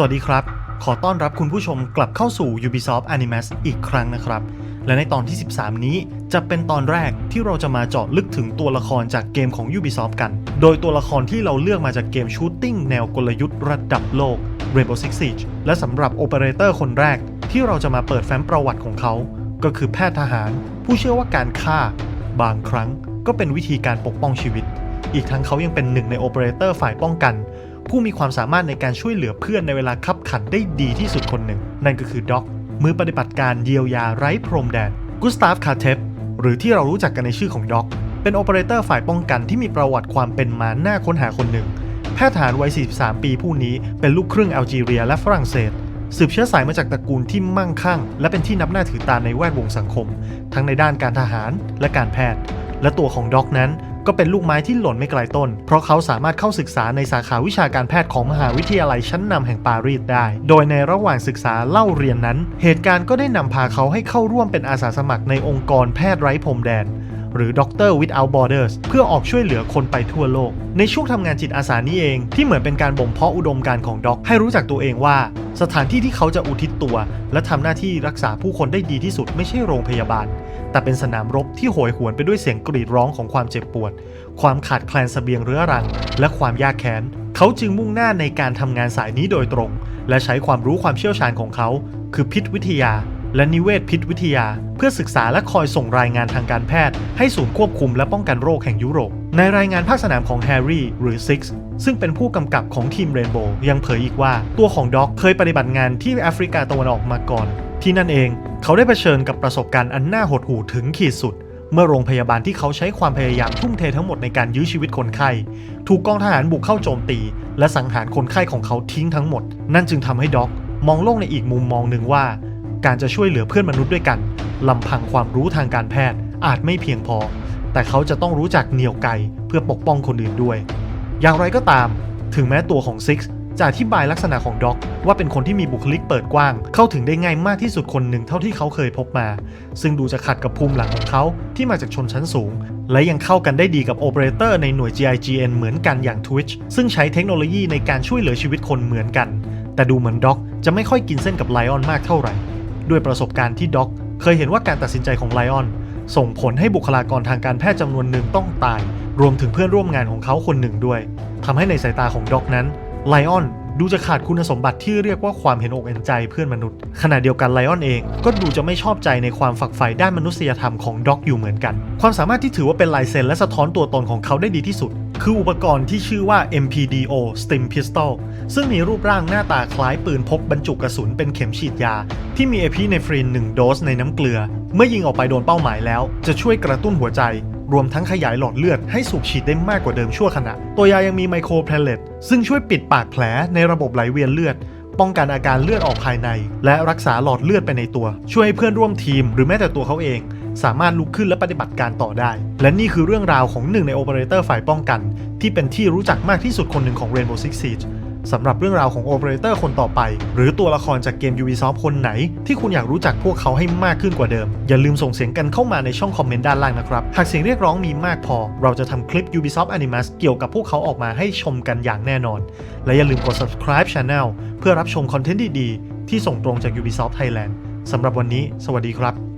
สวัสดีครับ ขอต้อนรับคุณผู้ชมกลับเข้าสู่ Ubisoft Animas อีกครั้งนะครับ และในตอนที่ 13 นี้จะเป็นตอนแรกที่เราจะมาเจาะลึกถึงตัวละครจากเกมของ Ubisoft กัน โดยตัวละครที่เราเลือกมาจากเกมชูตติ้งแนวกลยุทธ์ระดับโลก Rainbow Six Siege และสำหรับโอเปอเรเตอร์คนแรก ที่เราจะมาเปิดแฟ้มประวัติของเขา ก็คือแพทย์ทหาร ผู้เชื่อว่าการฆ่า บางครั้งก็เป็นวิธีการปกป้องชีวิต อีกทั้งเขายังเป็นหนึ่งในโอเปอเรเตอร์ฝ่ายป้องกัน ผู้มีความสามารถในการช่วยเหลือเพื่อนในเวลาคับขันได้ดีที่สุดคนหนึ่ง นั่นก็คือด็อก มือปฏิบัติการเยียวยาไร้พรมแดนกุสตาฟคาเทปหรือที่เรารู้จักกันในชื่อของด็อก เป็นโอเปอเรเตอร์ฝ่ายป้องกันที่มีประวัติความเป็นมาหน่าค้นหาคนหนึ่ง แพทย์ทหารวัย 43 ปีผู้นี้เป็นลูกครึ่งแอลจีเรียและฝรั่งเศสสืบเชื้อสายมาจากตระกูลที่มั่งคั่ง และเป็นที่นับหน้าถือตาในแวดวงสังคม ทั้งในด้านการทหารและการแพทย์ และตัวของด็อกนั้น ก็เป็นลูกไม้ที่หล่นไม่ไกลต้น เพราะเขาสามารถเข้าศึกษาในสาขาวิชาการแพทย์ของมหาวิทยาลัยชั้นนำแห่งปารีสได้ โดยในระหว่างศึกษาเล่าเรียนนั้น เหตุการณ์ก็ได้นำพาเขาให้เข้าร่วมเป็นอาสาสมัครในองค์กรแพทย์ไร้พรมแดนหรือ Doctor Without Borders เพื่อออกช่วยเหลือคนไปทั่วโลก ในช่วงทำงานจิตอาสานี้เอง ที่เหมือนเป็นการบ่มเพาะอุดมการของด็อก ให้รู้จักตัวเองว่า สถานที่ที่เขาจะอุทิศตัว และทำหน้าที่รักษาผู้คนได้ดีที่สุดไม่ใช่โรงพยาบาล แต่เป็นสนามรบที่โหยหวนไปด้วยเสียงกรีดร้องของความเจ็บปวด ความขาดแคลนเสบียงเรื้อรัง และความยากแค้น เขาจึงมุ่งหน้าในการทำงานสายนี้โดยตรง และใช้ความรู้ความเชี่ยวชาญของเขา คือพิษวิทยา และนิเวศพิษวิทยา เพื่อศึกษาและคอยส่งรายงานทางการแพทย์ ให้ศูนย์ควบคุมและป้องกันโรคแห่งยุโรป ในรายงานภาคสนามของแฮร์รี่หรือซิกซึ่งเป็นผู้กำกับของทีมเรนโบว์ยังเผยอีกว่า ตัวของด็อกเคยปฏิบัติงานที่แอฟริกาตะวันออกมาก่อน ที่นั่นเอง เขาได้เผชิญกับประสบการณ์อันน่าหดหู่ถึงขีดสุด เมื่อโรงพยาบาลที่เขาใช้ความพยายามทุ่มเททั้งหมดในการยื้อชีวิตคนไข้ ถูกกองทหารบุกเข้าโจมตี และสังหารคนไข้ของเขาทิ้งทั้งหมด นั่นจึงทำให้ด็อกมองโลกในอีกมุมมองหนึ่งว่า การจะช่วยเหลือเพื่อนมนุษย์ด้วยกันลำพังความรู้ทางการแพทย์อาจไม่เพียงพอ แต่เขาจะต้องรู้จักเหนี่ยวไกเพื่อปกป้องคนอื่นด้วย อย่างไรก็ตาม ถึงแม้ตัวของซิก จะอธิบายลักษณะของด็อกว่าเป็นคนที่มีบุคลิกเปิดกว้าง เข้าถึงได้ง่ายมากที่สุดคนหนึ่งเท่าที่เขาเคยพบมา ซึ่งดูจะขัดกับภูมิหลังของเขาที่มาจากชนชั้นสูง และยังเข้ากันได้ดีกับโอเปอเรเตอร์ในหน่วย GIGN เหมือนกันอย่าง Twitch ซึ่งใช้เทคโนโลยีในการช่วยเหลือชีวิตคนเหมือนกัน แต่ดูเหมือนด็อกจะไม่ค่อยกินเส้นกับไลออนมากเท่าไหร่ ด้วยประสบการณ์ที่ด็อกเคยเห็นว่าการตัดสินใจของไลออนส่งผลให้บุคลากรทางการแพทย์จำนวนหนึ่งต้องตาย รวมถึงเพื่อนร่วมงานของเขาคนหนึ่งด้วยทำให้ในสายตาของด็อกนั้น ไลออนดูจะขาดคุณสมบัติที่เรียกว่าความเห็นอกเห็นใจเพื่อนมนุษย์ ขณะเดียวกันไลออนเอง ก็ดูจะไม่ชอบใจในความฝักใฝ่ด้านมนุษยธรรมของด็อกอยู่เหมือนกัน ความสามารถที่ถือว่าเป็นลายเซ็นและสะท้อนตัวตนของเขาได้ดีที่สุด คืออุปกรณ์ที่ชื่อว่า MPDO Stim Pistol ซึ่งมีรูปร่างหน้าตาคล้ายปืนพกบรรจุกระสุนเป็นเข็มฉีดยา ที่มีเอพิเนฟริน1โดสในน้ำเกลือ เมื่อยิงออกไปโดนเป้าหมายแล้ว จะช่วยกระตุ้นหัวใจ รวมทั้งขยายหลอดเลือดให้สูบฉีดได้มากกว่าเดิมชั่วขณะ ตัวยายังมีไมโครเพลเลตซึ่งช่วยปิดปากแผลในระบบไหลเวียนเลือด ป้องกันอาการเลือดออกภายใน และรักษาหลอดเลือดไปในตัว ช่วยให้เพื่อนร่วมทีมหรือแม้แต่ตัวเขาเอง สามารถลุกขึ้นและปฏิบัติการต่อได้ และนี่คือเรื่องราวของหนึ่งในโอเปอเรเตอร์ฝ่ายป้องกัน ที่เป็นที่รู้จักมากที่สุดคนหนึ่งของ Rainbow Six Siege สำหรับเรื่องราวของโอเปอเรเตอร์คนต่อไป หรือตัวละครจากเกม Ubisoft คนไหน ที่คุณอยากรู้จักพวกเขาให้มากขึ้นกว่าเดิม อย่าลืมส่งเสียงกันเข้ามาในช่องคอมเมนต์ด้านล่างนะครับ หากเสียงเรียกร้องมีมากพอ เราจะทำคลิป Ubisoft Animus เกี่ยวกับพวกเขาออกมาให้ชมกันอย่างแน่นอน และอย่าลืมกด subscribe channel เพื่อรับชมคอนเทนต์ดีๆที่ส่งตรงจาก Ubisoft Thailand สำหรับวันนี้ สวัสดีครับ